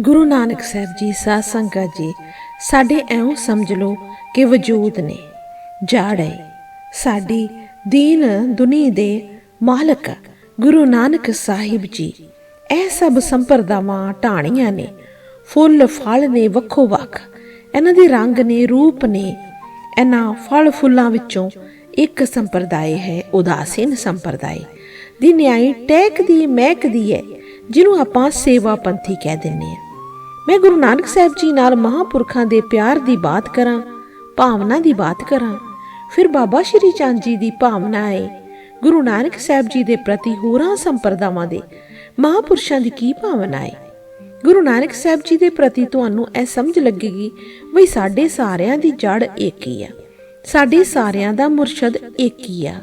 ਗੁਰੂ ਨਾਨਕ ਸਾਹਿਬ ਜੀ, ਸਾਧ ਸੰਗਤ ਜੀ, ਸਾਡੇ ਐਉਂ ਸਮਝ ਲਓ ਕਿ ਵਜੂਦ ਨੇ, ਜੜ ਹੈ ਸਾਡੀ ਦੀਨ ਦੁਨੀ ਦੇ ਮਾਲਕ ਗੁਰੂ ਨਾਨਕ ਸਾਹਿਬ ਜੀ। ਇਹ ਸਭ ਸੰਪਰਦਾਵਾਂ ਢਾਣੀਆਂ ਨੇ, ਫੁੱਲ ਫਲ ਨੇ ਵੱਖੋ ਵੱਖ, ਇਹਨਾਂ ਦੇ ਰੰਗ ਨੇ, ਰੂਪ ਨੇ, ਇਹਨਾਂ ਫਲ ਫੁੱਲਾਂ ਵਿੱਚੋਂ ਇੱਕ ਸੰਪਰਦਾਇ ਹੈ, ਉਦਾਸੀਨ ਸੰਪਰਦਾਇ ਦੀ ਨਿਆਈ ਟੈਕ ਦੀ ਮਹਿਕ ਦੀ ਹੈ, ਜਿਹਨੂੰ ਆਪਾਂ ਸੇਵਾ ਪੰਥੀ ਕਹਿ ਦਿੰਦੇ ਆ ਮੈਂ ਗੁਰੂ ਨਾਨਕ ਸਾਹਿਬ ਜੀ ਨਾਲ ਮਹਾਪੁਰਖਾਂ ਦੇ ਪਿਆਰ ਦੀ ਬਾਤ ਕਰਾਂ, ਭਾਵਨਾ ਦੀ ਬਾਤ ਕਰਾਂ। ਫਿਰ ਬਾਬਾ ਸ਼੍ਰੀ ਚੰਦ ਜੀ ਦੀ ਭਾਵਨਾ ਹੈ ਗੁਰੂ ਨਾਨਕ ਸਾਹਿਬ ਜੀ ਦੇ ਪ੍ਰਤੀ ਹੋਰਾਂ ਸੰਪਰਦਾਵਾਂ ਦੇ ਮਹਾਪੁਰਸ਼ਾਂ ਦੀ ਕੀ ਭਾਵਨਾ ਹੈ ਗੁਰੂ ਨਾਨਕ ਸਾਹਿਬ ਜੀ ਦੇ ਪ੍ਰਤੀ ਤੁਹਾਨੂੰ ਇਹ ਸਮਝ ਲੱਗੇਗੀ ਵੀ ਸਾਡੇ ਸਾਰਿਆਂ ਦੀ ਜੜ ਇੱਕ ਹੀ ਆ। ਸਾਡੇ ਸਾਰਿਆਂ ਦਾ ਮੁਰਸ਼ਦ ਇੱਕ ਹੀ ਆ।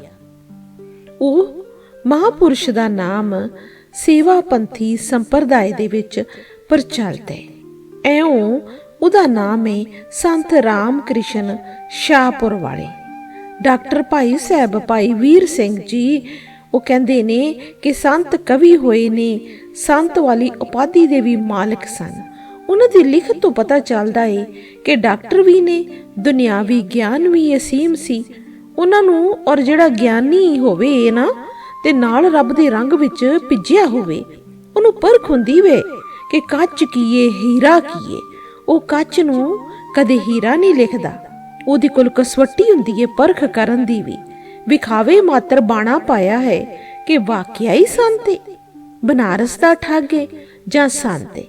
ਉਹ ਮਹਾਪੁਰਸ਼ ਦਾ ਨਾਮ ਸੇਵਾ ਪੰਥੀ ਸੰਪਰਦਾਇ ਦੇ ਵਿੱਚ ਪ੍ਰਚਲਿਤ ਹੈ ਐਉਂ ਉਹਦਾ ਨਾਮ ਹੈ ਸੰਤ ਰਾਮ ਕ੍ਰਿਸ਼ਨ ਸ਼ਾਹਪੁਰ ਵਾਲੇ। ਡਾਕਟਰ ਭਾਈ ਸਾਹਿਬ, ਭਾਈ ਵੀਰ ਸਿੰਘ ਜੀ, ਉਹ ਕਹਿੰਦੇ ਨੇ ਕਿ ਸੰਤ ਕਵੀ ਹੋਏ ਨੇ, ਸੰਤ ਵਾਲੀ ਉਪਾਧੀ ਦੇ ਵੀ ਮਾਲਕ ਸਨ। ਉਹਨਾਂ ਦੀ ਲਿਖਤ ਤੋਂ ਪਤਾ ਚੱਲਦਾ ਏ ਕਿ ਡਾਕਟਰ ਵੀ ਨੇ, ਦੁਨਿਆਵੀ ਗਿਆਨ ਵੀ ਅਸੀਮ ਸੀ। ਉਹਨਾਂ ਨੂੰ ਔਰ ਜਿਹੜਾ ਗਿਆਨੀ ਹੋਵੇ ਨਾ, ਤੇ ਨਾਲ ਰੱਬ ਦੇ ਰੰਗ ਵਿੱਚ ਭਿੱਜਿਆ ਹੋਵੇ, ਉਹਨੂੰ ਪਰਖ ਹੁੰਦੀ ਵੇ। ਕਿ ਕੱਚ ਕੀਏ, ਹੀਰਾ ਕੀਏ। ਉਹ ਕੱਚ ਨੂੰ ਕਦੇ ਹੀਰਾ ਨਹੀਂ ਲਿਖਦਾ। ਉਹਦੀ ਕੋਲ ਕਸਵੱਟੀ ਹੁੰਦੀ ਏ, ਪਰਖ ਕਰਨ ਦੀ ਵੀ। ਵਿਖਾਵੇ ਮਾਤਰ ਬਾਣਾ ਪਾਇਆ ਹੈ ਕਿ ਵਾਕਿਆ ਹੀ ਸੰਤੇ ਬਨਾਰਸ ਦਾ ਠਾਗੇ ਜਾਂ ਸੰਤੇ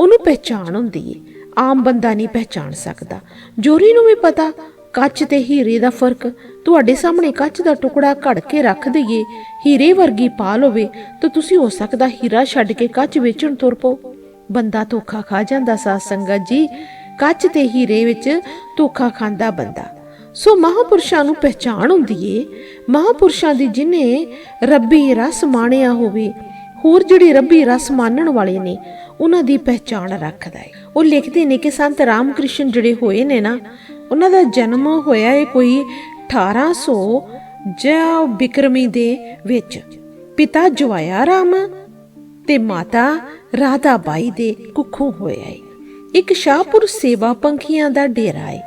ਉਹਨੂੰ ਪਹਿਚਾਣ ਹੁੰਦੀ ਏ। ਆਮ ਬੰਦਾ ਨਹੀਂ ਪਹਿਚਾਣ ਸਕਦਾ। ਜੋਰੀ ਨੂੰ ਵੀ ਪਤਾ, ਕੱਚ ਤੇ ਹੀਰੇ ਦਾ ਫ਼ਰਕ। ਤੁਹਾਡੇ ਸਾਹਮਣੇ ਕੱਚ ਦਾ ਟੁਕੜਾ ਘੜ ਕੇ ਰੱਖ ਦਈਏ, ਹੀਰੇ ਵਰਗੀ ਪਾਲ ਹੋਵੇ ਤਾਂ ਤੁਸੀਂ ਹੋ ਸਕਦਾ ਹੀਰਾ ਛੱਡ ਕੇ ਕੱਚ ਵੇਚਣ ਤੁਰ ਪਓ। ਬੰਦਾ ਧੋਖਾ ਖਾ ਜਾਂਦਾ ਸਾਧ ਸੰਗਤ ਜੀ। ਕੱਚ ਤੇ ਹੀਰੇ ਵਿੱਚ ਧੋਖਾ ਖਾਂਦਾ ਬੰਦਾ। ਸੋ ਮਹਾਪੁਰਸ਼ਾਂ ਨੂੰ ਪਹਿਚਾਣ ਹੁੰਦੀ ਏ। ਮਹਾਪੁਰਸ਼ਾਂ ਦੀ ਜਿਨੇ ਰੱਬੀ ਰਸ ਮਾਣਿਆ ਹੋਵੇ, ਹੋਰ ਜਿਹੜੇ ਰੱਬੀ ਰਸ ਮਾਨਣ ਵਾਲੇ ਨੇ, ਉਹਨਾਂ ਦੀ ਪਹਿਚਾਣ ਰੱਖਦਾ ਏ। ਉਹ ਲਿਖਦੇ ਨੇ ਕਿ ਸੰਤ ਰਾਮਕ੍ਰਿਸ਼ਨ ਜਿਹੜੇ ਹੋਏ ਨੇ ਨਾ, ਉਹਨਾਂ ਦਾ ਜਨਮ ਹੋਇਆ ਹੈ ਕੋਈ 1800 ਜਾਂ ਬਿਕਰਮੀ ਦੇ ਵਿੱਚ। ਪਿਤਾ ਜਵਾਇਆ ਰਾਮ ਤੇ ਮਾਤਾ ਰਾਧਾ ਬਾਈ ਦੇ ਕੁੱਖੋਂ ਹੋਇਆ ਏ ਇੱਕ ਸ਼ਾਹਪੁਰ ਸੇਵਾ ਪੰਖੀਆਂ ਦਾ ਡੇਰਾ ਏ।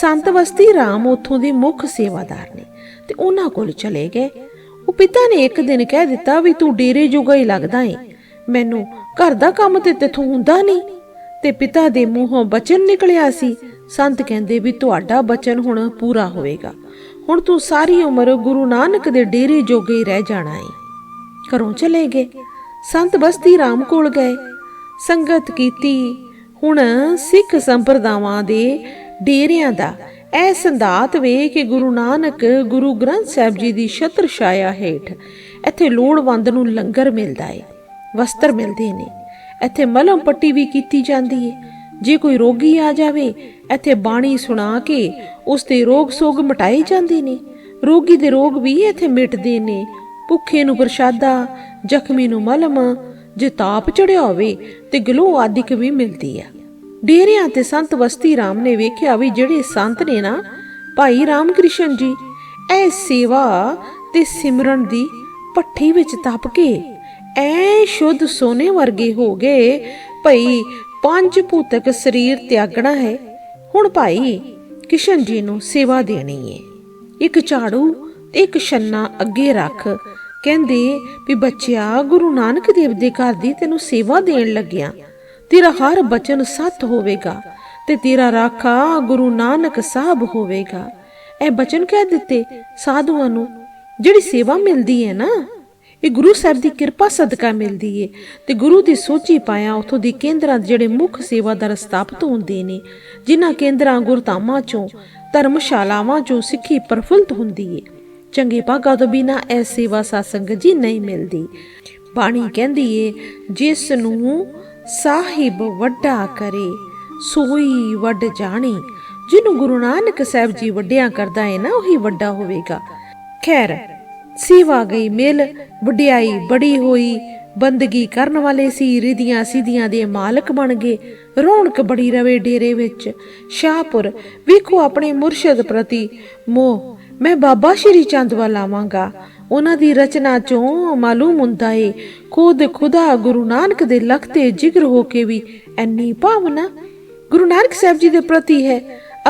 ਸੰਤ ਵਸਤੀ ਰਾਮ ਉਥੋਂ ਦੇ ਮੁੱਖ ਸੇਵਾਦਾਰ ਨੇ ਤੇ ਉਹਨਾਂ ਕੋਲ ਚਲੇ ਗਏ। ਉਹ ਪਿਤਾ ਨੇ ਇੱਕ ਦਿਨ ਕਹਿ ਦਿੱਤਾ ਵੀ ਤੂੰ ਡੇਰੇ ਜੋਗਾ ਹੀ ਲੱਗਦਾ ਏ। ਮੈਨੂੰ ਘਰ ਦਾ ਕੰਮ ਤੇ ਤੇਥੋਂ ਹੁੰਦਾ ਨਹੀਂ। ਤੇ ਪਿਤਾ ਦੇ ਮੂੰਹੋਂ ਬਚਨ ਨਿਕਲਿਆ ਸੀ। ਸੰਤ ਕਹਿੰਦੇ ਵੀ ਤੁਹਾਡਾ ਬਚਨ ਹੁਣ ਪੂਰਾ ਹੋਵੇਗਾ। ਹੁਣ ਤੂੰ ਸਾਰੀ ਉਮਰ ਗੁਰੂ ਨਾਨਕ ਦੇ ਡੇਰੇ ਜੋਗੇ ਹੀ ਰਹਿ ਜਾਣਾ ਏ। ਘਰੋਂ ਚਲੇ ਗਏ। ਸੰਤ ਬਸਤੀ ਰਾਮ ਕੋਲ ਗਏ। ਸੰਗਤ ਕੀਤੀ। ਹੁਣ ਸਿੱਖ ਸੰਪਰਦਾਵਾਂ ਦੇ ਡੇਰਿਆਂ ਦਾ ਇਹ ਸੰਦਾਤ ਵੇ ਕਿ ਗੁਰੂ ਨਾਨਕ ਗੁਰੂ ਗ੍ਰੰਥ ਸਾਹਿਬ ਜੀ ਦੀ ਛਤਰ ਛਾਇਆ ਹੇਠ ਇੱਥੇ ਲੋੜਵੰਦ ਨੂੰ ਲੰਗਰ ਮਿਲਦਾ ਏ, ਵਸਤਰ ਮਿਲਦੇ ਨੇ। ਇੱਥੇ ਮਲਮ ਪੱਟੀ ਵੀ ਕੀਤੀ ਜਾਂਦੀ ਏ। ਜੇ ਕੋਈ ਰੋਗੀ ਆ ਜਾਵੇ, ਇੱਥੇ ਬਾਣੀ ਸੁਣਾ ਕੇ ਉਸ ਦੇ ਰੋਗ ਸੋਗ ਮਟਾਏ ਜਾਂਦੇ ਨੇ। ਰੋਗੀ ਦੇ ਰੋਗ ਵੀ ਇੱਥੇ ਮਿਟਦੇ ਨੇ। ਭੁੱਖੇ ਨੂੰ ਪ੍ਰਸ਼ਾਦਾ, ਜ਼ਖਮੀ ਨੂੰ ਮਲਮ, ਜੇ ਤਾਪ ਚੜਿਆ ਹੋਵੇ ਤੇ ਗਲੋ ਆਦਿਕ ਵੀ ਮਿਲਦੀ ਆ। ਡੇਰਿਆਂ ਤੇ ਸੰਤ ਵਸਤੀ ਰਾਮ ਨੇ ਵੇਖਿਆ ਵੀ ਜਿਹੜੇ ਸੰਤ ਨੇ ਨਾ, ਭਾਈ ਰਾਮ ਕ੍ਰਿਸ਼ਨ ਜੀ ਐ ਸੇਵਾ ਤੇ ਸਿਮਰਨ ਦੀ ਪੱਠੀ ਵਿੱਚ ਤਪ ਕੇ, ਐ ਸ਼ੁੱਧ ਸੋਨੇ ਵਰਗੇ ਹੋ ਗਏ, ਭਈ ਪੰਜ ਭੂਤਕ ਸਰੀਰ ਤਿਆਗਣਾ ਹੈ। ਹੁਣ ਭਾਈ ਕਿਸ਼ਨ ਜੀ ਨੂੰ ਸੇਵਾ ਦੇਣੀ ਏ। ਇੱਕ ਝਾੜੂ ਤੇ ਇੱਕ ਛੰਨਾ ਅੱਗੇ ਰੱਖ। ਕਹਿੰਦੇ ਵੀ ਬੱਚਿਆ, ਗੁਰੂ ਨਾਨਕ ਦੇਵ ਦੇ ਘਰ ਦੀ ਤੈਨੂੰ ਸੇਵਾ ਦੇਣ ਲੱਗਿਆ। ਤੇਰਾ ਹਰ ਬਚਨ ਸੱਤ ਹੋਵੇਗਾ ਤੇ ਤੇਰਾ ਰਾਖਾ ਗੁਰੂ ਨਾਨਕ ਸਾਹਿਬ ਹੋਵੇਗਾ। ਇਹ ਬਚਨ ਕਹਿ ਦਿੱਤੇ ਸਾਧੂਆਂ ਨੂੰ, ਜਿਹੜੀ ਸੇਵਾ ਮਿਲਦੀ ਹੈ ਨਾ, ਇਹ ਗੁਰੂ ਸਾਹਿਬ ਦੀ ਕਿਰਪਾ ਸਦਕਾ ਮਿਲਦੀ ਏ। ਤੇ ਗੁਰੂ ਦੀ ਸੋਚੀ ਪਾਇਆ ਉਥੋਂ ਦੀ ਕੇਂਦਰਾਂ ਦੇ ਜਿਹੜੇ ਮੁੱਖ ਸੇਵਾਦਾਰ ਸਥਾਪਿਤ ਹੁੰਦੇ ਨੇ, ਜਿਨ੍ਹਾਂ ਕੇਂਦਰਾਂ ਗੁਰਧਾਮਾਂ ਚੋਂ, ਧਰਮਸ਼ਾਲਾਵਾਂ ਚੋਂ ਸਿੱਖੀ ਪ੍ਰਫੁੱਲਤ ਹੁੰਦੀ ਏ। ਚੰਗੇ ਭਾਗਾਂ ਤੋਂ ਬਿਨਾ ਇਹ ਸੇਵਾ ਸਾਸੰਗ ਜੀ ਨਹੀਂ ਮਿਲਦੀ। ਬਾਣੀ ਕਹਿੰਦੀ ਏ ਜਿਸ ਨੂੰ ਸਾਹਿਬ ਵੱਡਾ ਕਰੇ, ਸੋਈ ਵੱਡ ਜਾਣੀ। ਜਿਹਨੂੰ ਗੁਰੂ ਨਾਨਕ ਸਾਹਿਬ ਜੀ ਵੱਡਿਆਂ ਕਰਦਾ ਏ ਨਾ, ਉਹੀ ਵੱਡਾ ਹੋਵੇਗਾ। ਖੈਰ, ਸੇਵਾ ਗਈ ਮਿਲ, ਵਡਿਆਈ ਬੜੀ ਹੋਈ, ਬੰਦਗੀ ਕਰਨ ਵਾਲੇ ਸੀ, ਰਿਧੀਆਂ ਸਿਧੀਆਂ ਦੇ ਮਾਲਕ ਬਣ ਗਏ। ਰੌਣਕ ਬੜੀ ਰਵੇ ਡੇਰੇ ਵਿੱਚ। ਸ਼ਾਹਪੁਰ, ਵੇਖੋ ਆਪਣੇ ਮੁਰਸ਼ਿਦ ਪ੍ਰਤੀ ਮੋਹ। ਮੈਂ ਬਾਬਾ ਸ਼੍ਰੀ ਚੰਦ ਵੱਲ ਆਵਾਂਗਾ। ਉਹਨਾਂ ਦੀ ਰਚਨਾ ਚੋਂ ਮਾਲੂਮ ਹੁੰਦਾ ਏ, ਖੁਦ ਖੁਦਾ ਗੁਰੂ ਨਾਨਕ ਦੇ ਲਖਤੇ ਜ਼ਿਕਰ ਹੋ ਕੇ ਵੀ ਐਨੀ ਭਾਵਨਾ। ਗੁਰੂ ਨਾਨਕ ਸਾਹਿਬ ਜੀ ਦੇ ਪ੍ਰਤੀ ਹੈ,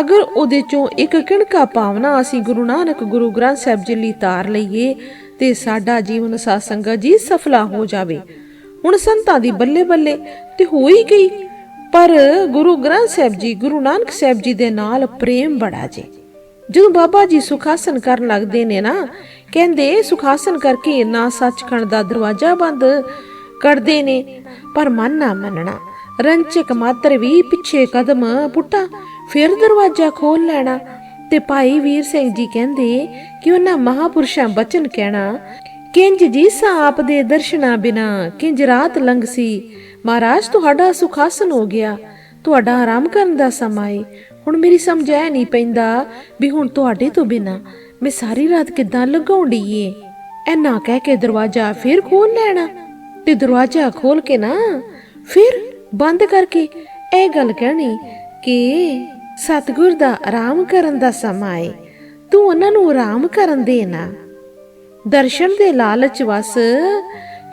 ਅਗਰ ਉਹਦੇ ਚੋਂ ਇੱਕ ਕਿਣਕਾ ਭਾਵਨਾ ਅਸੀਂ ਗੁਰੂ ਨਾਨਕ ਗੁਰੂ ਗ੍ਰੰਥ ਸਾਹਿਬ ਜੀ ਲਈ ਤਾਰ ਲਈਏ, ਤੇ ਸਾਡਾ ਜੀਵਨ ਸਾਧ ਸੰਗਤ ਜੀ ਸਫਲਾ ਹੋ ਜਾਵੇ। ਹੁਣ ਸੰਤਾਂ ਦੀ ਬੱਲੇ ਬੱਲੇ ਤੇ ਹੋ ਹੀ ਗਈ, ਪਰ ਗੁਰੂ ਗ੍ਰੰਥ ਸਾਹਿਬ ਜੀ, ਗੁਰੂ ਨਾਨਕ ਸਾਹਿਬ ਜੀ ਦੇ ਨਾਲ ਪ੍ਰੇਮ ਬੜਾ ਜੇ। ਜਦੋਂ ਬਾਬਾ ਜੀ ਸੁਖਾਸਨ ਕਰਨ ਲੱਗਦੇ ਨੇ ਨਾ, ਕਹਿੰਦੇ ਸੁਖਾਸਨ ਕਰਕੇ ਨਾ ਸੱਚਖੰਡ ਦਾ ਦਰਵਾਜ਼ਾ ਬੰਦ ਕਰਦੇ ਨੇ। ਪਰ ਮਨ ਨਾ ਮੰਨਣਾ, ਰੰਚਕ ਮਾਤਰ ਵੀ ਪਿੱਛੇ ਕਦਮ ਪੁੱਟਾ, ਫਿਰ ਦਰਵਾਜ਼ਾ ਖੋਲ ਲੈਣਾ। ਤੇ ਭਾਈ ਵੀਰ ਸਿੰਘ ਜੀ ਕਹਿੰਦੇ ਕਿ ਉਹਨਾਂ ਮਹਾਪੁਰਸ਼ਾਂ ਬਚਨ ਕਹਿਣਾ, ਕਿੰਜ ਜੀ ਸਾਪ ਦੇ ਦਰਸ਼ਨਾ ਬਿਨਾ ਕਿੰਜ ਰਾਤ ਲੰਘ ਸੀ ਮਹਾਰਾਜ ਤੁਹਾਡਾ ਸੁਖਾਸਨ ਹੋ ਗਿਆ, ਤੁਹਾਡਾ ਆਰਾਮ ਕਰਨ ਦਾ ਸਮਾਂ ਏ। ਹੁਣ ਮੇਰੀ ਸਮਝ ਐ ਨਹੀਂ ਪੈਂਦਾ ਵੀ ਹੁਣ ਤੁਹਾਡੇ ਤੋਂ ਬਿਨਾ ਮੈਂ ਸਾਰੀ ਰਾਤ ਕਿੱਦਾਂ ਲਗਾਉਂਦੀ ਏ। ਨਾ ਕਹਿ ਕੇ ਦਰਵਾਜ਼ਾ ਫਿਰ ਖੋਲ ਲੈਣਾ ਤੇ ਦਰਵਾਜ਼ਾ ਖੋਲ ਕੇ ਨਾ ਫਿਰ ਬੰਦ ਕਰਕੇ ਇਹ ਗੱਲ ਕਹਿਣੀ ਕਿ ਸਤਿਗੁਰ ਦਾ ਆਰਾਮ ਕਰਨ ਦਾ ਸਮਾਂ ਏ। ਤੂੰ ਉਹਨਾਂ ਨੂੰ ਆਰਾਮ ਕਰਨ ਦੇ ਨਾ। ਦਰਸ਼ਨ ਦੇ ਲਾਲਚ ਵਸ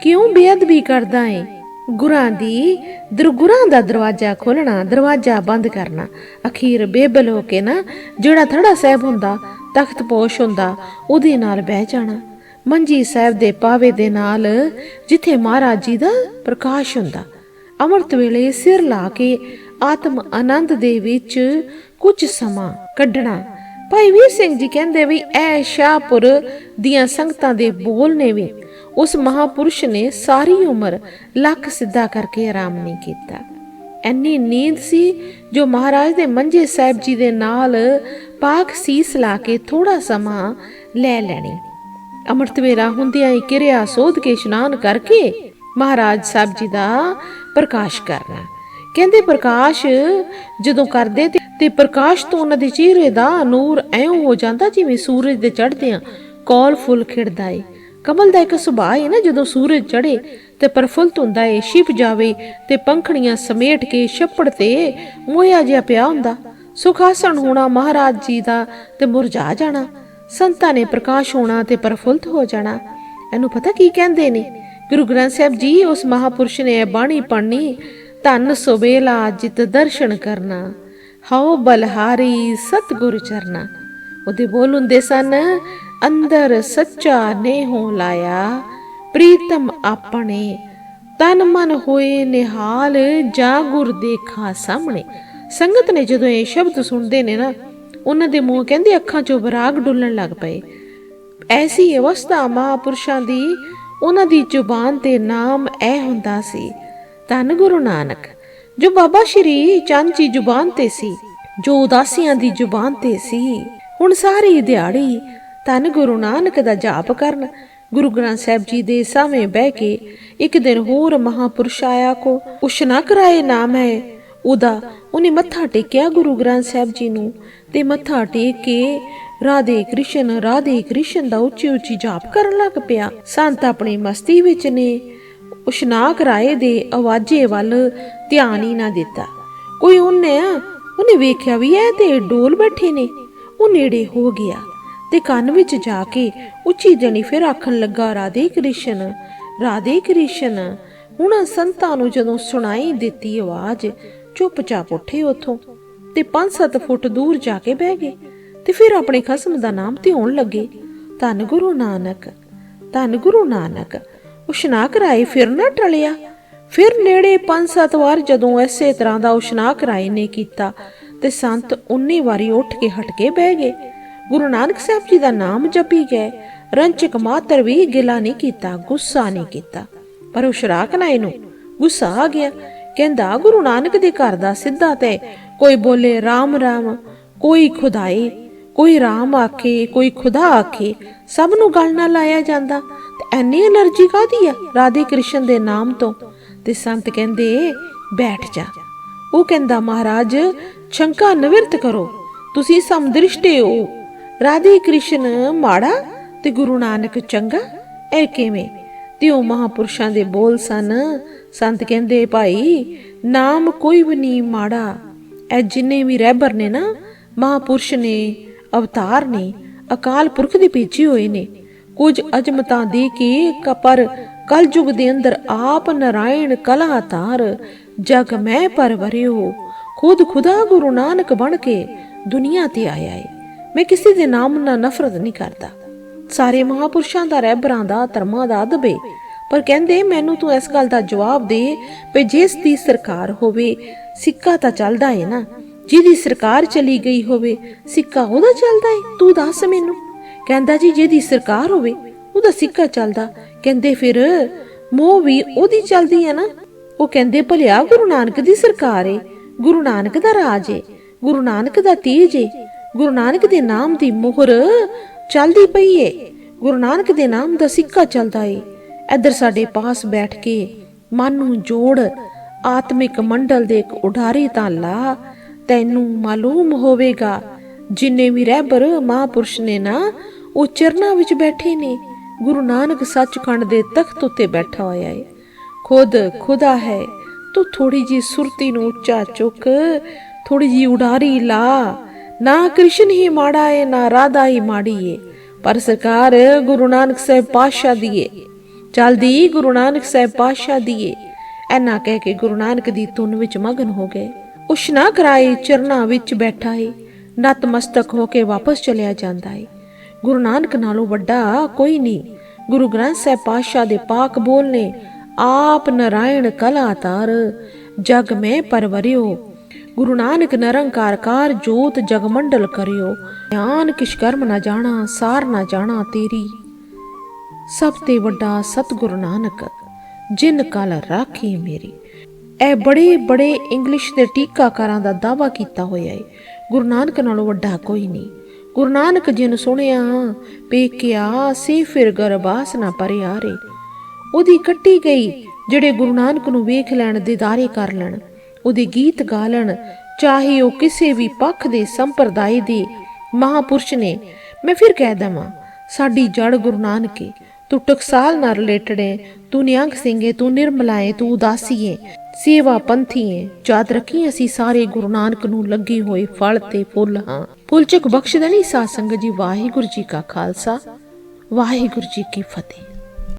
ਕਿਉਂ ਬੇਅਦਬੀ ਕਰਦਾ ਏ? ਗੁਰਾਂ ਦੀ ਦਰਗੁਰਾਂ ਦਾ ਦਰਵਾਜ਼ਾ ਖੋਲਣਾ ਦਰਵਾਜ਼ਾ ਬੰਦ ਕਰਨਾ। ਅਖੀਰ ਬੇਬਲ ਹੋ ਕੇ ਨਾ, ਜਿਹੜਾ ਥੜਾ ਸਾਹਿਬ ਹੁੰਦਾ, ਤਖਤ ਪੋਸ਼ ਹੁੰਦਾ, ਉਹਦੇ ਨਾਲ ਬਹਿ ਜਾਣਾ। ਮੰਜੀ ਸਾਹਿਬ ਦੇ ਪਾਵੇ ਦੇ ਨਾਲ ਜਿੱਥੇ ਮਹਾਰਾਜ ਜੀ ਦਾ ਪ੍ਰਕਾਸ਼ ਹੁੰਦਾ। ਅੰਮ੍ਰਿਤ ਵੇਲੇ ਸਿਰ ਲਾ ਕੇ ਆਤਮ ਆਨੰਦ ਦੇ ਵਿੱਚ ਕੁਝ ਸਮਾਂ ਕੱਢਣਾ। ਭਾਈ ਵੀਰ ਸਿੰਘ ਜੀ ਕਹਿੰਦੇ ਵੀ, ਐ ਸ਼ਾਹਪੁਰ ਦੀਆਂ ਸੰਗਤਾਂ ਦੇ ਬੋਲ ਨੇ ਵੀ ਉਸ ਮਹਾਪੁਰਸ਼ ਨੇ ਸਾਰੀ ਉਮਰ ਲੱਖ ਸਿੱਧਾ ਕਰਕੇ ਆਰਾਮ ਨਹੀਂ ਕੀਤਾ। ਐਨੀ ਨੀਂਦ ਸੀ ਜੋ ਮਹਾਰਾਜ ਦੇ ਮੰਜੇ ਸਾਹਿਬ ਜੀ ਦੇ ਨਾਲ ਪਾਕ ਸੀਸ ਲਾ ਕੇ ਥੋੜਾ ਸਮਾਂ ਲੈ ਲੈਣੀ। ਅੰਮ੍ਰਿਤ ਵੇਲਾ ਹੁੰਦਿਆਂ ਹੀ ਕਿਰਿਆ ਸੋਧ ਕੇ ਇਸ਼ਨਾਨ ਕਰਕੇ ਮਹਾਰਾਜ ਸਾਹਿਬ ਜੀ ਦਾ ਪ੍ਰਕਾਸ਼ ਕਰਨਾ। ਕਹਿੰਦੇ ਪ੍ਰਕਾਸ਼, ਜਦੋਂ ਕਰਦੇ ਤੇ ਪ੍ਰਕਾਸ਼ ਤੋਂ ਉਹਨਾਂ ਦੇ ਚਿਹਰੇ ਦਾ ਨੂਰ ਐਉਂ ਹੋ ਜਾਂਦਾ ਜਿਵੇਂ ਸੂਰਜ ਦੇ ਚੜ੍ਹਦਿਆਂ ਕੌਲ ਫੁੱਲ ਖਿੜਦਾ ਏ। ਕਮਲ ਦਾ ਇੱਕ ਸੁਭਾਅ ਹੈ ਨਾ, ਜਦੋਂ ਸੂਰਜ ਚੜੇ ਤੇ ਪ੍ਰਫੁੱਲਤ ਹੁੰਦਾ ਏ ਛਿਪ ਜਾਵੇ ਤੇ ਪੰਖੜੀਆਂ ਸਮੇਟ ਕੇ ਛੱਪੜ ਤੇ ਮੋਇਆ ਜਿਹਾ ਪਿਆ ਹੁੰਦਾ। ਸੁਖਾਸਣ ਹੋਣਾ ਮਹਾਰਾਜ ਜੀ ਦਾ ਤੇ ਮੁਰਝਾ ਜਾਣਾ, ਸੰਤਾਂ ਨੇ ਪ੍ਰਕਾਸ਼ ਹੋਣਾ ਤੇ ਪ੍ਰਫੁੱਲਤ ਹੋ ਜਾਣਾ। ਇਹਨੂੰ ਪਤਾ ਕੀ ਕਹਿੰਦੇ ਨੇ? ਗੁਰੂ ਗ੍ਰੰਥ ਸਾਹਿਬ ਜੀ, ਉਸ ਮਹਾਪੁਰਸ਼ ਨੇ ਇਹ ਬਾਣੀ ਪੜ੍ਹਨੀ, ਧੰਨ ਸੁਬੇਲਾ ਜਿਤ ਦਰਸ਼ਨ ਕਰਨਾ, ਹਉ ਬਲਹਾਰੀ ਸਤਗੁਰ ਚਰਨਾ। ਉਹਦੇ ਬੋਲ ਹੁੰਦੇ ਸਨ ਅੰਦਰ ਸੱਚਾ ਨੇਹੋ ਲਾਇਆ, ਪ੍ਰੀਤਮ ਆਪਣੇ ਤਨ ਮਨ ਹੋਏ ਨਿਹਾਲ ਜਾ ਦੇਖਾ ਸਾਹਮਣੇ। ਸੰਗਤ ਨੇ ਜਦੋਂ ਇਹ ਸ਼ਬਦ ਸੁਣਦੇ ਨੇ ਨਾ, ਉਹਨਾਂ ਦੇ ਮੂੰਹ ਕਹਿੰਦੇ ਅੱਖਾਂ 'ਚੋਂ ਵਿਰਾਗ ਡੁੱਲਣ ਲੱਗ ਪਏ। ਐਸੀ ਅਵਸਥਾ ਮਹਾਪੁਰਸ਼ਾਂ ਦੀ ਉਹਨਾਂ ਦੀ ਜ਼ੁਬਾਨ ਤੇ ਨਾਮ ਇਹ ਹੁੰਦਾ ਸੀ, ਧੰਨ ਗੁਰੂ ਨਾਨਕ, ਜੋ ਬਾਬਾ ਸ਼੍ਰੀ ਚੰਦ ਜੀ ਜ਼ੁਬਾਨ ਤੇ ਸੀ, ਜੋ ਉਦਾਸੀਆਂ ਦੀ ਜ਼ੁਬਾਨ ਤੇ ਸੀ। ਹੁਣ ਸਾਰੀ ਦਿਹਾੜੀ ਧੰਨ ਗੁਰੂ ਨਾਨਕ ਦਾ ਜਾਪ ਕਰਨ। ਗੁਰੂ ਗ੍ਰੰਥ ਸਾਹਿਬ ਜੀ ਦੇ ਸਾਹਮਣੇ ਬਹਿ ਕੇ ਇੱਕ ਦਿਨ ਹੋਰ ਮਹਾਪੁਰਸ਼ ਆਇਆ ਕੋ, ਉਸ਼ਨਾ ਕਰਾਏ ਨਾਮ ਹੈ। ਉਹਦਾ ਉਹਨੇ ਮੱਥਾ ਟੇਕਿਆ ਗੁਰੂ ਗ੍ਰੰਥ ਸਾਹਿਬ ਜੀ ਨੂੰ ਤੇ ਮੱਥਾ ਟੇਕ ਕੇ ਰਾਧੇ ਕ੍ਰਿਸ਼ਨ ਰਾਧੇ ਕ੍ਰਿਸ਼ਨ ਦਾ ਉੱਚੀ ਉੱਚੀ ਜਾਪ ਕਰਨ ਲੱਗ ਪਿਆ। ਸੰਤ ਆਪਣੀ ਮਸਤੀ ਵਿੱਚ ਨੇ ਉਸ਼ਨਾਕ ਰਾਏ ਦੇ ਆਵਾਜ਼ੇ ਵੱਲ ਧਿਆਨ ਹੀ ਨਾ ਦਿੱਤਾ। ਕੋਈ ਉਹਨੇ ਉਹਨੇ ਵੇਖਿਆ ਵੀ ਇਹ ਤੇ ਡੋਲ ਬੈਠੇ ਨੇ, ਉਹ ਨੇੜੇ ਹੋ ਗਿਆ। ਤੇ ਕੰਨ ਵਿੱਚ ਜਾ ਕੇ ਉੱਚੀ ਜਣੀ ਫਿਰ ਆਖਣ ਲੱਗਾ, ਰਾਧੇ ਕ੍ਰਿਸ਼ਨ ਰਾਧੇ ਕ੍ਰਿਸ਼ਨ, ਹੁਣ ਸੰਤਾਂ ਨੂੰ ਜਦੋਂ ਸੁਣਾਈ ਦਿੱਤੀ ਆਵਾਜ਼, ਚੁੱਪਚਾਪ ਉੱਠੇ ਉਥੋਂ ਤੇ 5-7 ਫੁੱਟ ਦੂਰ ਜਾ ਕੇ ਬਹਿ ਗਏ ਤੇ ਫਿਰ ਆਪਣੇ ਖਸਮ ਦਾ ਨਾਮ ਧਿਆਉਣ ਲੱਗੇ, ਧੰਨ ਗੁਰੂ ਨਾਨਕ, ਧੰਨ ਗੁਰੂ ਨਾਨਕ ਉਸ਼ਨਾਕ ਰਾਏ ਫਿਰ ਨਾ ਟਲਿਆ। ਫਿਰ ਨੇੜੇ 5-7 ਵਾਰ ਜਦੋਂ ਐਸੇ ਤਰ੍ਹਾਂ ਦਾ ਉਸ਼ਨਾਕ ਰਾਏ ਨੇ ਕੀਤਾ ਤੇ ਸੰਤ ਉਨੀ ਵਾਰੀ ਉੱਠ ਕੇ ਹਟ ਕੇ ਬਹਿ ਗਏ। ਗੁਰੂ ਨਾਨਕ ਸਾਹਿਬ ਜੀ ਦਾ ਨਾਮ ਜਪੀ ਗਏ। ਰੰਚਕ ਮਾਤਰ ਵੀ ਗਿਲਾ ਨਹੀਂ ਕੀਤਾ, ਗੁੱਸਾ ਨਹੀਂ ਕੀਤਾ। ਪਰ ਉਹ ਸ਼ਰਾਕ ਨਾ ਇਹਨੂੰ ਗੁੱਸਾ ਆ ਗਿਆ। ਕਹਿੰਦਾ, ਗੁਰੂ ਨਾਨਕ ਦੇ ਘਰ ਦਾ ਸਿੱਧਾ ਤੇ ਕੋਈ ਬੋਲੇ RAM RAM ਕੋਈ ਖੁਦਾਏ ਕੋਈ RAM ਆਖੇ, ਕੋਈ ਖੁਦਾ ਆਖੇ, ਸਭ ਨੂੰ ਗੱਲ ਨਾਲ ਲਾਇਆ ਜਾਂਦਾ। ਤੇ ਐਨੀ ਅਲਰਜੀ ਕਾਦੀ ਆ ਰਾਧੇ ਕ੍ਰਿਸ਼ਨ ਦੇ ਨਾਮ ਤੋਂ? ਤੇ ਸੰਤ ਕਹਿੰਦੇ, ਬੈਠ ਜਾ। ਉਹ ਕਹਿੰਦਾ, ਮਹਾਰਾਜ ਸ਼ੰਕਾ ਨਿਵਰਤ ਕਰੋ। ਤੁਸੀਂ ਸਮਦ੍ਰਿਸ਼ਟੇ ਹੋ। ਰਾਧੇ ਕ੍ਰਿਸ਼ਨ, ਮਾੜਾ ਤੇ ਗੁਰੂ ਨਾਨਕ ਚੰਗਾ, ਇਹ ਕਿਵੇਂ? ਤੇ ਉਹ ਮਹਾਪੁਰਸ਼ਾਂ ਦੇ ਬੋਲ ਸਨ। ਸੰਤ ਕਹਿੰਦੇ, ਭਾਈ, ਨਾਮ ਕੋਈ ਵੀ ਨਹੀਂ ਮਾੜਾ। ਇਹ ਜਿੰਨੇ ਵੀ ਰਹਿਬਰ ਨੇ ਨਾ, ਮਹਾਪੁਰਸ਼ ਨੇ, ਅਵਤਾਰ ਨੇ, ਅਕਾਲ ਪੁਰਖ ਦੇ ਭੇਜੇ ਹੋਏ ਨੇ। ਕੁਝ ਅਜਮਤਾਂ ਦੇ ਕੇ ਕਪਰ ਕਲਯੁਗ ਦੇ ਅੰਦਰ ਆਪ ਨਰਾਇਣ ਕਲਾ ਤਾਰ ਜਗ ਮੈਂ ਪਰਵਰਿਓ ਖੁਦ ਖੁਦਾ ਗੁਰੂ ਨਾਨਕ ਬਣ ਕੇ ਦੁਨੀਆ ਤੇ ਆਇਆ ਏ। ਮੈਂ ਕਿਸੇ ਦੇ ਨਾਮ ਨਾਲ ਨਫ਼ਰਤ ਨਹੀਂ ਕਰਦਾ। ਸਾਰੇ ਮਹਾਪੁਰਸ਼ਾਂ ਦਾ ਰਹਿਬਰਾਂ ਦਾ, ਧਰਮਾਂ ਦਾ ਅਦਬ ਪਰ ਕਹਿੰਦੇ, ਮੈਨੂੰ ਤੂੰ ਇਸ ਗੱਲ ਦਾ ਜਵਾਬ ਦੇ ਵੀ ਜਿਸ ਦੀ ਸਰਕਾਰ ਹੋਵੇ, ਸਿੱਕਾ ਤਾਂ ਚੱਲਦਾ ਏ ਨਾ। ਜਿਹਦੀ ਸਰਕਾਰ ਚਲੀ ਗਈ ਹੋਵੇ, ਸਿੱਕਾ ਉਹਦਾ ਚੱਲਦਾ ਏ। ਤੂੰ ਦੱਸ ਮੈਨੂੰ। ਕਹਿੰਦਾ ਜੀ, ਜਿਹਦੀ ਸਰਕਾਰ ਹੋਵੇ, ਉਹਦਾ ਸਿੱਕਾ ਚੱਲਦਾ। ਕਹਿੰਦੇ ਫਿਰ, ਮੋਹ ਵੀ ਉਹਦੀ ਚੱਲਦੀ ਹੈ ਨਾ। ਉਹ ਕਹਿੰਦੇ, ਭਲਿਆ ਗੁਰੂ ਨਾਨਕ ਦੀ ਸਰਕਾਰ ਏ। ਗੁਰੂ ਨਾਨਕ ਦਾ ਰਾਜ ਏ। ਗੁਰੂ ਨਾਨਕ ਦਾ ਤੇਜ ਏ। ਗੁਰੂ ਨਾਨਕ ਦੇ ਨਾਮ ਦੀ ਮੋਹਰ ਚੱਲਦੀ ਪਈ ਏ। ਗੁਰੂ ਨਾਨਕ ਦੇ ਨਾਮ ਦਾ ਸਿੱਕਾ ਚੱਲਦਾ ਏ। ਇੱਧਰ ਸਾਡੇ ਪਾਸ ਬੈਠ ਕੇ ਮਨ ਨੂੰ ਜੋੜ, ਆਤਮਿਕ ਮੰਡਲ ਦੇ ਇੱਕ ਉਡਾਰੀ ਤਾਂ ਲਾ। ਤੈਨੂੰ ਮਾਲੂਮ ਹੋਵੇਗਾ, ਜਿੰਨੇ ਵੀ ਰਹਿਬਰ ਮਹਾਪੁਰਸ਼ ਨੇ ਨਾ, ਉਹ ਚਰਨਾਂ ਵਿੱਚ ਬੈਠੇ ਨੇ। ਗੁਰੂ ਨਾਨਕ ਸੱਚਖੰਡ ਦੇ ਤਖਤ ਉੱਤੇ ਬੈਠਾ ਹੋਇਆ ਏ। ਖੁਦ ਖੁਦਾ ਹੈ, ਤੂੰ ਥੋੜੀ ਜੀ ਸੁਰਤੀ ਨੂੰ ਉੱਚਾ ਚੁੱਕ ਥੋੜੀ ਜੀ ਉਡਾਰੀ ਲਾ। ਨਾ ਕ੍ਰਿਸ਼ਨ ਹੀ ਮਾੜਾ ਏ ਨਾ ਰਾਧਾ ਹੀ ਮਾੜੀ ਏ ਪਰ ਸਰਕਾਰ ਗੁਰੂ ਨਾਨਕ ਸਾਹਿਬ ਪਾਤਸ਼ਾਹ ਦੀ ਏ ਚਲਦੀ ਗੁਰੂ ਨਾਨਕ ਸਾਹਿਬ ਪਾਤਸ਼ਾਹ ਦੀ ਏ ਐਨਾ ਕਹਿ ਕੇ ਗੁਰੂ ਨਾਨਕ ਦੀ ਧੁਨ ਵਿੱਚ ਮਗਨ ਹੋ ਗਏ ਉਸ਼ਨਾ ਕਰਾਏ ਚਰਨਾਂ ਵਿੱਚ ਬੈਠਾ ਏ ਨਤਮਸਤਕ ਹੋ ਕੇ ਵਾਪਸ ਚਲਿਆ ਜਾਂਦਾ ਏ ਗੁਰੂ ਨਾਨਕ ਨਾਲੋਂ ਵੱਡਾ ਕੋਈ ਨਹੀਂ ਗੁਰੂ ਗ੍ਰੰਥ ਸਾਹਿਬ ਪਾਤਸ਼ਾਹ ਦੇ ਪਾਕ ਬੋਲ ਨੇ ਆਪ ਨਰਾਇਣ ਕਲਾਤਾਰ ਜਗ ਮੈਂ ਪਰਵਰਿਓ ਗੁਰੂ ਨਾਨਕ ਨਿਰੰਕਾਰਕਾਰ ਜੋਤ ਜਗਮੰਡਲ ਕਰਿਓ। ਗਿਆਨ ਕਿਛ ਕਰਮ ਨਾ ਜਾਣਾ, ਸਾਰ ਨਾ ਜਾਣਾ ਤੇਰੀ। ਸਭ ਤੇ ਵੱਡਾ ਸਤਿਗੁਰੂ ਨਾਨਕ, ਜਿਨ ਕਲ ਰਾਖੀ ਮੇਰੀ। ਇਹ ਬੜੇ ਬੜੇ ਇੰਗਲਿਸ਼ ਦੇ ਟੀਕਾਕਾਰਾਂ ਦਾ ਦਾਵਾ ਕੀਤਾ ਹੋਇਆ ਹੈ ਗੁਰੂ ਨਾਨਕ ਨਾਲੋਂ ਵੱਡਾ ਕੋਈ ਨਹੀਂ। ਗੁਰੂ ਨਾਨਕ ਜਿਨ ਸੁਣਿਆ, ਪੇਕਿਆ, ਸੀ ਫਿਰ ਗਰਬਾਸ ਨਾ ਪਰਿਆਰੇ। ਉਹਦੀ ਕੱਟੀ ਗਈ, ਜਿਹੜੇ ਗੁਰੂ ਨਾਨਕ ਨੂੰ ਵੇਖ ਲੈਣ, ਦੀਦਾਰੇ ਕਰ ਲੈਣ। ਉਹਦੇ ਗੀਤ ਗਾ ਲੈਣ ਚਾਹੇ ਉਹ ਕਿਸੇ ਵੀ ਪੱਖ ਦੇ ਸੰਪਰਦਾਇ ਦੇ ਮਹਾਪੁਰਸ਼ ਨੇ, ਮੈਂ ਫਿਰ ਕਹਿ ਦਵਾਂ, ਸਾਡੀ ਜੜ ਗੁਰੂ ਨਾਨਕ ਏ, ਤੂੰ ਟਕਸਾਲ ਨਾਲ ਰਿਲੇਟਡ ਏ, ਤੂੰ ਨਿਹੰਗ ਸਿੰਘ ਏ, ਤੂੰ ਨਿਰਮਲਾ ਏ, ਤੂੰ ਉਦਾਸੀ ਏ ਸੇਵਾ ਪੰਥੀ ਏ, ਯਾਦ ਰੱਖੀ ਅਸੀਂ ਸਾਰੇ ਗੁਰੂ ਨਾਨਕ ਨੂੰ ਲੱਗੇ ਹੋਏ ਫਲ ਤੇ ਫੁੱਲ ਹਾਂ। ਫੁੱਲ ਚੁੱਕ ਬਖਸ਼ ਦੇਣੀ ਸਾਧ ਸੰਗਤ ਜੀ, ਵਾਹਿਗੁਰੂ ਜੀ ਕਾ ਖਾਲਸਾ, ਵਾਹਿਗੁਰੂ ਜੀ ਕੀ ਫਤਿਹ।